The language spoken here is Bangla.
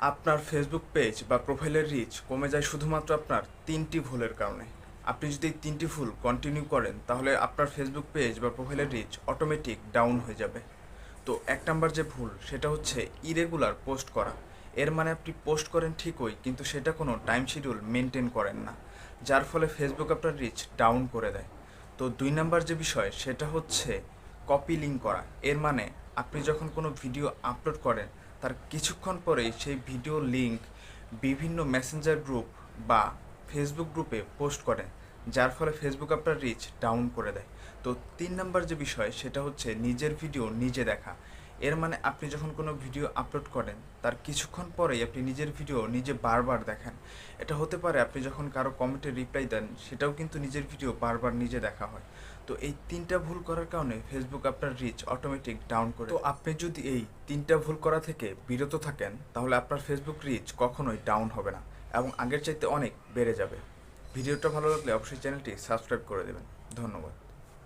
আপনার ফেসবুক পেজ বা প্রোফাইলের রিচ কমে যায় শুধুমাত্র আপনার তিনটি ভুলের কারণে। আপনি যদি এই তিনটি ভুল কন্টিনিউ করেন, তাহলে আপনার ফেসবুক পেজ বা প্রোফাইলের রিচ অটোমেটিক ডাউন হয়ে যাবে। তো এক নাম্বার যে ভুল, সেটা হচ্ছে ইরেগুলার পোস্ট করা। এর মানে আপনি পোস্ট করেন ঠিকই, কিন্তু সেটা কোনো টাইম শিডিউল মেনটেন করেন না, যার ফলে ফেসবুক আপনার রিচ ডাউন করে দেয়। তো দুই নাম্বার যে বিষয়, সেটা হচ্ছে কপি লিঙ্ক করা। এর মানে আপনি যখন কোনো ভিডিও আপলোড করেন তার কিছুক্ষণ পরেই সেই ভিডিও লিঙ্ক বিভিন্ন মেসেঞ্জার গ্রুপ বা ফেসবুক গ্রুপে পোস্ট করেন যার ফলে ফেসবুক আপনার রিচ ডাউন করে দেয়। তো তিন নম্বর যে বিষয়, সেটা হচ্ছে নিজের ভিডিও নিজে দেখা। এর মানে আপনি যখন কোনো ভিডিও আপলোড করেন, তার কিছুক্ষণ পরেই আপনি নিজের ভিডিও নিজে বারবার দেখেন। এটা হতে পারে আপনি যখন কারও কমেন্টে রিপ্লাই দেন, সেটাও কিন্তু নিজের ভিডিও বারবার নিজে দেখা হয়। তো এই তিনটা ভুল করার কারণে ফেসবুক আপনার রিচ অটোমেটিক ডাউন করে। তো আপনি যদি এই তিনটা ভুল করা থেকে বিরত থাকেন, তাহলে আপনার ফেসবুক রিচ কখনোই ডাউন হবে না এবং আগের চাইতে অনেক বেড়ে যাবে। ভিডিওটা ভালো লাগলে অবশ্যই চ্যানেলটি সাবস্ক্রাইব করে দেবেন। ধন্যবাদ।